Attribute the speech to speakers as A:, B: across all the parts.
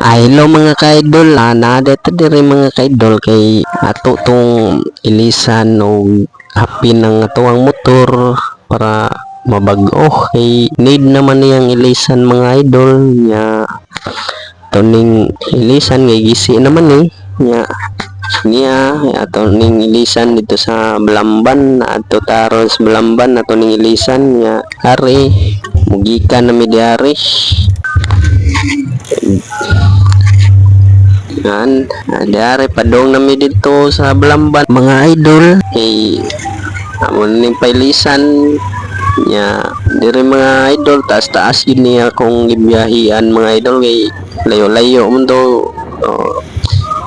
A: Ay, hello mga ka-idol, ah, nada to diri mga ka-idol kay ato tong ilisan o hapin ng atuang motor para mabag-o. Kay need naman niyang ilisan mga idol nya tuning ilisan kay gisi naman eh. Nya niya ato ning ilisan dito sa Blamban ato taron sa Blamban ato ilisan nya ari mugikan na mi diari Yan, adare padong nami dito sa Blamban. Mga idol. Kay amon ning pailisan nya dire mga idol taas taas yun niya kung gibiyahian mga idol. Kay layo layo man do oh,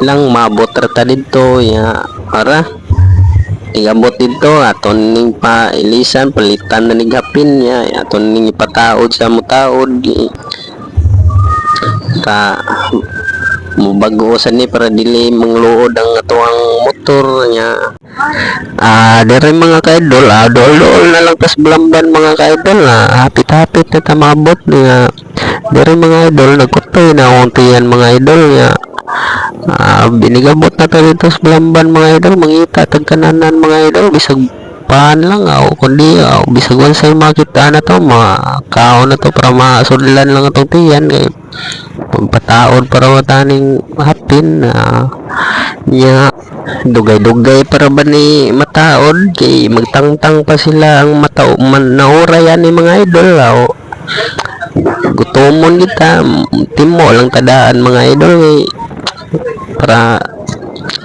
A: lang mabot rata dito ya. Para igabot dito aton ning pailisan palitan na nigapin niya aton ning ipataod sa mutaod gi- mubagusan ni para dili mangluod ang atuang motor niya. Ah dire mga kaidol ah dol dol na lang tas blamban mga kaidol ah hapit hapit na tamabot niya. Dire mga idol nagkutoy na untiyan mga idol niya. Ah binigabot na dito sa blamban mga idol mangita tagkananan mga idol bisag paan lang aw kundi aw bisag wansay makita na to mga kao na to para masudlan lang atong tiyan. Kay pagpataod para mataning hapin na nya dugay-dugay para ba ni mataod kay magtangtang pa sila ang mata man naura yan ni mga idol aw gutomon kita timo lang tadaan mga idol kay para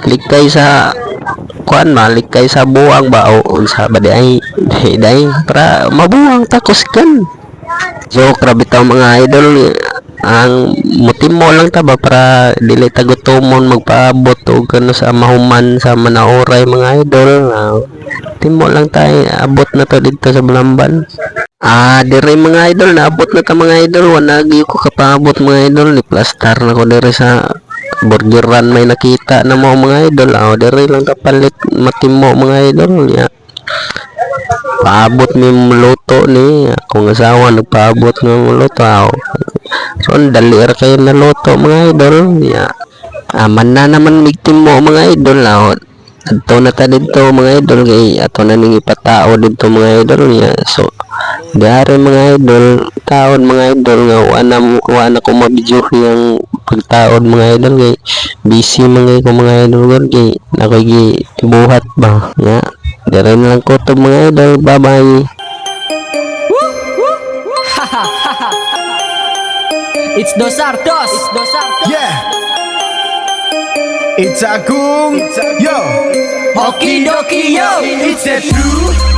A: likay sa kuan malikay sa buang ba? O unsa ba di ay? Di day para mabuang takos kan. So grabe taw mga idol. Ang mutimo lang ta ba? Para dili ta gutomon magpaabot og kano sa mahuman sa manaoray mga idol. Ah, timo lang tayo abot na to dito sa Blamban Ah, dire mga idol, naabot na ta mga idol, wala gyud ko kapaabot mga idol, ni plastar na ko dire sa burgeran may nakita na mo mga idol. Ah, dire lang ta palit matimo mga idol ya. Paabot mi luto ni akong asawa nagpaabot ng luto. Ah, so ang dali ra kayo na luto mga idol ya. Aman na naman migtimo mga idol ah. Adto na ta dito mga idol kay ato na ning ipatao dito mga idol niya. So Dari mga idol, taon mga idol nga wala mo- wala ko mabidyo yung pagtaon mga idol kay busy mga ko mga idol gud kay ako'y gi buhat ba nga. Dari na lang ko to mga idol. Bye-bye.
B: It's Dos Artos. It's Dos Artos.
C: Yeah. It's a goon. Yo.
B: Okie dokie yo.
C: It's a true